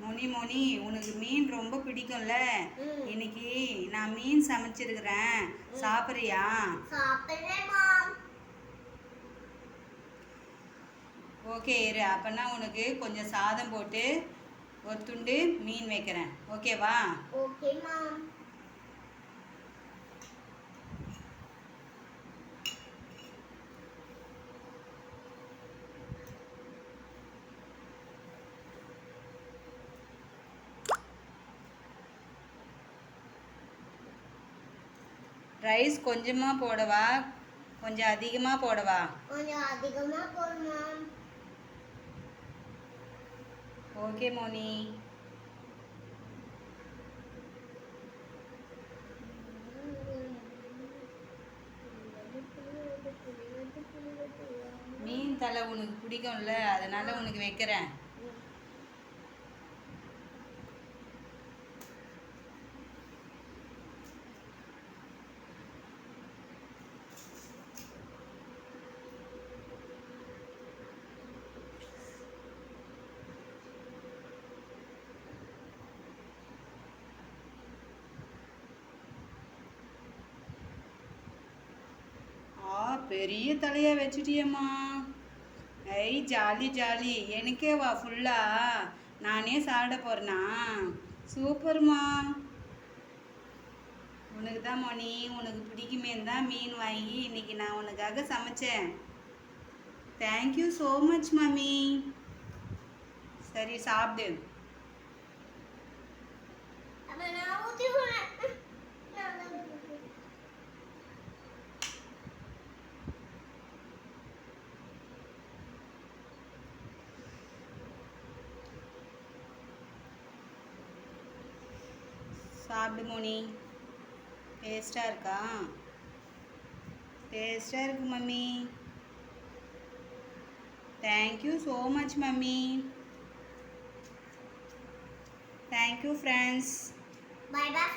மோனி மோனி உனக்கு மீன் ரொம்ப பிடிக்கும்ல. இன்னைக்கு நான் மீன் சமைச்சிருக்கிறேன். சாப்பிட்றியா? ஓகே இரு. அப்போனா உனக்கு கொஞ்சம் சாதம் போட்டு ஒரு துண்டு மீன் வைக்கிறேன். ஓகேவா? ஓகே ரைஸ் கொஞ்சமாக போடவா? கொஞ்சம் அதிகமாக போடவா? கொஞ்சம் அதிகமா போடு மாம் ஓகே மோனி. மீன் தலை உனக்கு பிடிக்கும்ல அதனால உனக்கு வைக்கிறேன். பெரிய தலையாக வச்சுட்டியம்மா. ஐ ஜாலி ஜாலி. எனக்கே வா ஃபுல்லா நானே சாப்பிட போறேனா? சூப்பர்மா. உனக்கு தான் மோனி உனக்கு பிடிக்குமே தான் மீன் வாங்கி இன்னைக்கு நான் உனக்காக சமைச்சேன். Thank you so much mummy. சரி சாப்பிடு அப்ப நான் ஊத்தி போறேன் நான் தான் ஊத்தி- சாப்பிடு மோனி டேஸ்டாக இருக்கா டேஸ்டாக இருக்கு mummy thank you so much mummy thank you friends Bye bye friends.